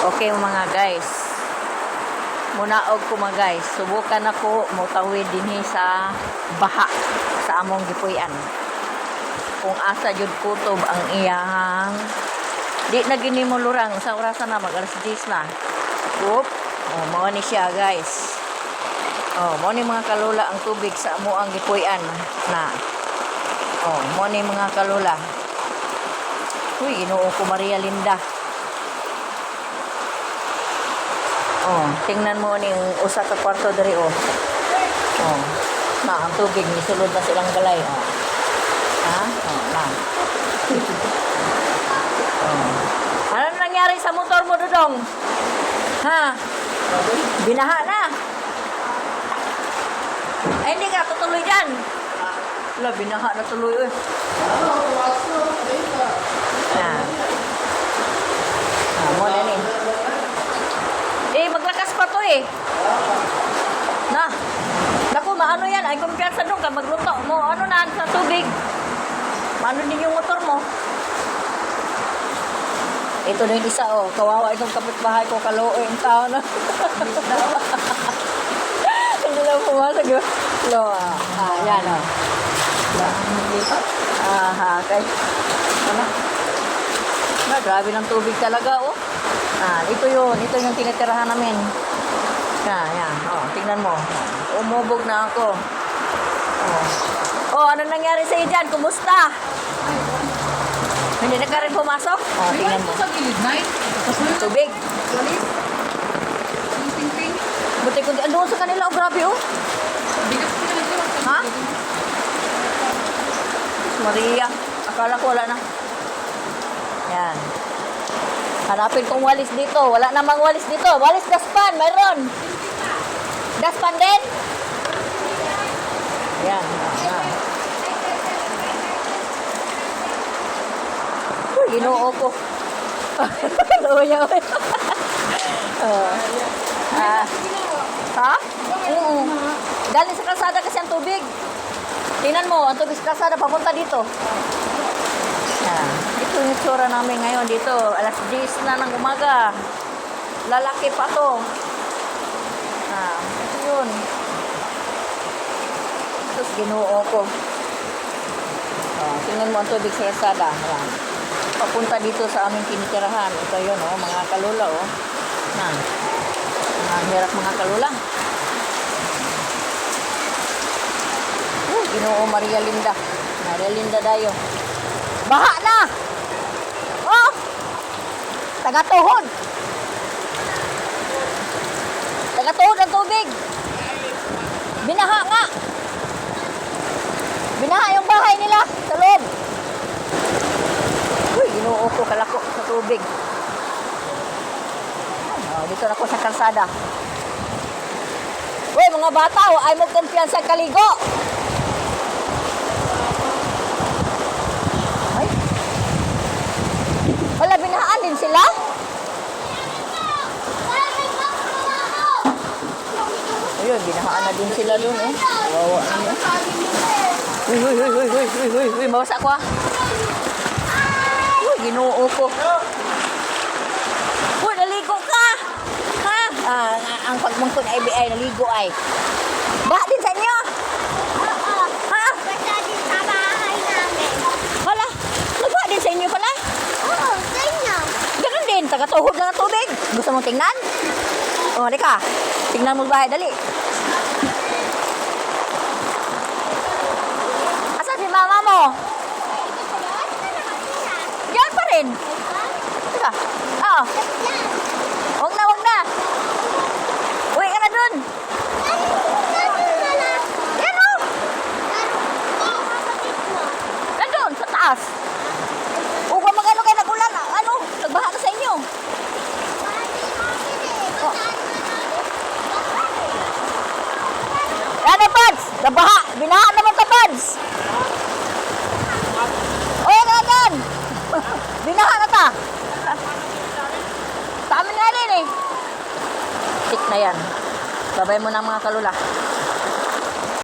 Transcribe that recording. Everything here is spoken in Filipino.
Okay mga guys. Munaog ko mga guys. Subukan ako mutawid dinhi sa baha sa among gipuy-an. Kung asa jud kutob ang iyang di na gini mo sa orasan na mag alas 10 na. Oop. Oh, mao ni siya guys. Oh, mao ni mga kalula ang tubig sa amo ang gipuy-an na. Oh, mao ni mga kalula. Uy, Ginoo ko Maria Linda. Oh, tingnan mo ning usa ka kwarto diri oh. Oh. Na ang tubig ni sulod na silang galay oh. Ha? Oh, na. oh. Ano nangyari sa motor mo, Dudong? Ha? Binaha na. Ay, hindi ka tutuloy dyan. Wala, binaha na tuloy. Eh. Ah. Ah, mo na ni. Eh, maglakas pa to eh. Na. Naku, maano yan? Ay, kumpiyansa doon ka. Magluto mo. Ano na sa tubig? Maano din yung motor mo? Ito na yung isa, oh. Kawawa itong kapitbahay ko. Kaluoy ang tao na. Hindi lang pumasag. Lo, ah. Ah, yan, oh. Ah, ha, okay. Ano? Na, grabe ng tubig talaga, oh. Ah, ito yun. Ito yung tinitirahan namin. Yan, yan. Oh, tingnan mo. Umubog na ako. Oh. Oh, ano nangyari sa iyo dyan? Kumusta? Hindi na ka rin pumasok? Oh, tingnan mo. sa gilid, Nay. Tubig. galit. Yung ting-ting. Buti ko, doon sa kanila, oh, grabe, oh. Bigas ko na. Ha? Maria, akala ko wala na. Yan. Hanapin kong walis dito. Wala namang walis dito. Walis daspan, mayroon. Daspan din? Yan. Uy, ginoo ko. Luya, uy. Oh. Ah. Ha? Oo. Galing sa kalsada kasi ang tubig. Tingnan mo, ang tubig sa kalsada papunta dito. Yan. Ito yung tsura namin ngayon dito. Alas 10 na ng umaga. Lalaki pa to. Ah, ito yun. Tapos ginoo ko. Oh, tingnan mo ang tubig sa kalsada. Yan. Papunta dito sa aming tinitirahan. Ito yun, oh, mga kalula, oh. Yan. Mga hirap mga kalula. Ginoo Maria Linda. Maria Linda dayo. Baha na! Tagatuhod! Tagatuhod ang tubig! Binaha nga! Binaha yung bahay nila sa loob. Uy, ginoo ko kalako sa tubig. Oh, dito na ako sa kalsada. Uy, mga bata, ay mo kumpiyansa kaligo. Ay. Wala, din sila? Ayun, binahaan na din sila dun, eh. Wawa naman. Uy, uy, uy, uy, uy, uy, uy, uy, mawasa ko, ah. Uy, ginoo ko. Uy, naligo ka! Ha? Ah, ang pagmungkod ay ay naligo ay. Baha din sa inyo? Ha? Wala. Nagbaha din sa inyo pala? Ganun din, tagatuhod lang ang tubig. Gusto mong tingnan? O, oh, ka. Tingnan mo bahay, dali. Asa si mama mo? Diyan pa rin. Teka. Oo. Huwag na, huwag na. Uwi ka na dun. Yan o. Nandun, sa taas. Huwag ka mag-ano kayo nagulan. Ano? Nagbaha na sa inyo. Ano, Pads? Nabaha. Binaha naman ka, Pads. O, yan na yan. Binaha na ta. Sa amin nga din eh. Tik na yan. Babay mo na mga kalula.